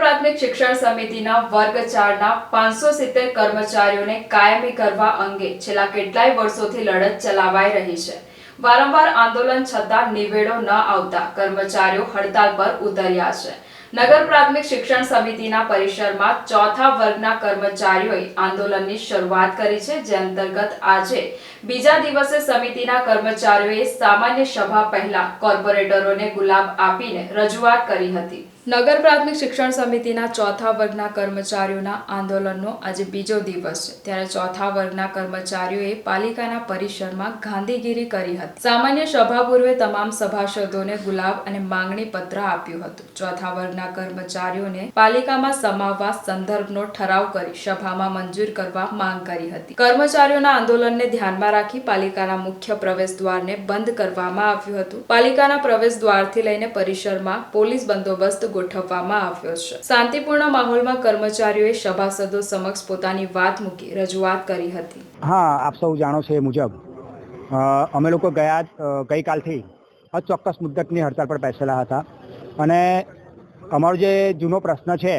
પ્રાથમિક શિક્ષણ સમિતિના વર્ગ ચારના પાંચસો સિત્તેર કર્મચારીઓને કાયમી કરવા અંગે છેલ્લા કેટલાય વર્ષોથી લડત ચલાવાઈ રહી છે. વારંવાર આંદોલન છતાં નિવેડો ન આવતા કર્મચારીઓ હડતાલ પર ઉતર્યા છે. નગર પ્રાથમિક શિક્ષણ સમિતિના પરિસરમાં ચોથા વર્ગના કર્મચારીઓએ આંદોલનની શરૂઆત કરી છે, જે અંતર્ગત આજે બીજા દિવસે સમિતિના કર્મચારીઓએ સામાન્ય સભા પહેલા કોર્પોરેટરોને ગુલાબ આપીને રજૂઆત કરી હતી. નગર પ્રાથમિક શિક્ષણ સમિતિના ચોથા વર્ગના કર્મચારીઓના આંદોલનનો આજે બીજો દિવસ છે. ત્યારે ચોથા વર્ગના કર્મચારીઓએ પાલિકાના પરિસરમાં ગાંધીગીરી કરી હતી. સામાન્ય સભા પૂર્વે તમામ સભાસદોને ગુલાબ અને માંગણી પત્ર આપ્યું હતું. ચોથા વર્ગના કર્મચારીઓને પાલિકામાં સમાવવા સંદર્ભનો ઠરાવ કરી સભામાં મંજૂર કરવા માંગ કરી હતી. કર્મચારીઓના આંદોલનને ધ્યાનમાં રાખી પાલિકાના મુખ્ય પ્રવેશ દ્વારને બંધ કરવામાં આવ્યું હતું. પાલિકાના પ્રવેશ દ્વારથી લઈને પરિસરમાં પોલીસ બંદોબસ્ત ગોઠવવામાં આવ્યો છે. શાંતિપૂર્ણ માહોલમાં કર્મચારીઓએ સભાસદો સમક્ષ પોતાની વાત મૂકી રજૂઆત કરી હતી. હા, આપ સૌ જાણો છો એ મુજબ અમે લોકો ગયા ગઈકાલથી અચોક્કસ મુદ્દતની હડતાળ પર બેસેલા હતા. અને અમારો જે જૂનો પ્રશ્ન છે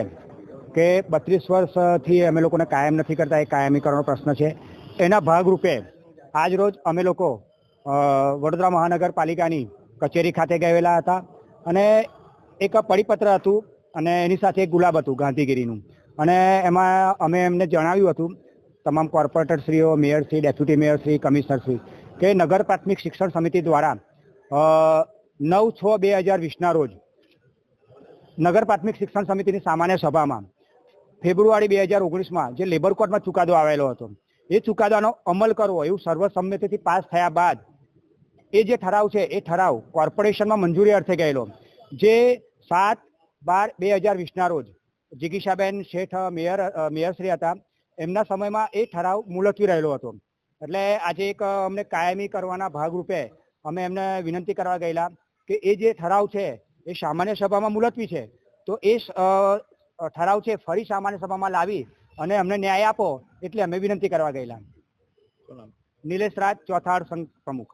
કે બત્રીસ વર્ષથી અમે લોકોને કાયમ નથી કરતા, એ કાયમી કરવાનો પ્રશ્ન છે. એના ભાગરૂપે આજ રોજ અમે લોકો વડોદરા મહાનગરપાલિકાની કચેરી ખાતે ગયેલા હતા. અને એક પરિપત્ર હતું અને એની સાથે એક ગુલાબ હતું ગાંધીગીરીનું. અને એમાં અમે એમને જણાવ્યું હતું, તમામ કોર્પોરેટરશ્રીઓ મેયરશ્રી ડેપ્યુટી મેયરશ્રી કમિશનરશ્રી કે નગર પ્રાથમિક શિક્ષણ સમિતિ દ્વારા નવ છ બે હજાર વીસના રોજ નગર પ્રાથમિક શિક્ષણ સમિતિની સામાન્ય સભામાં ફેબ્રુઆરી બે હજાર ઓગણીસમાં જે લેબર કોર્ટમાં ચુકાદો આવેલો હતો, એ ચુકાદાનો અમલ કરવો, એવું સર્વસંમતિથી પાસ થયા બાદ એ જે ઠરાવ છે, એ ઠરાવ કોર્પોરેશનમાં મંજૂરી અર્થે ગયેલો. જે સાત બાર બે હજાર વીસના રોજ જિગીશાબેન શેઠ મેયર મેયરશ્રી હતા. એમના સમયમાં એ ઠરાવ મુલતવી રહેલો હતો. એટલે આજે એક અમને કાયમી કરવાના ભાગરૂપે અમે એમને વિનંતી કરવા ગયેલા કે એ જે ઠરાવ છે એ સામાન્ય સભામાં મુલતવી છે. તો એ ઠરાવ છે ફરી સામાન્ય સભામાં લાવી અને અમને ન્યાય આપો એટલે અમે વિનંતી કરવા ગયેલા. નિલેશ રાજ ચોથાડ સંઘ પ્રમુખ.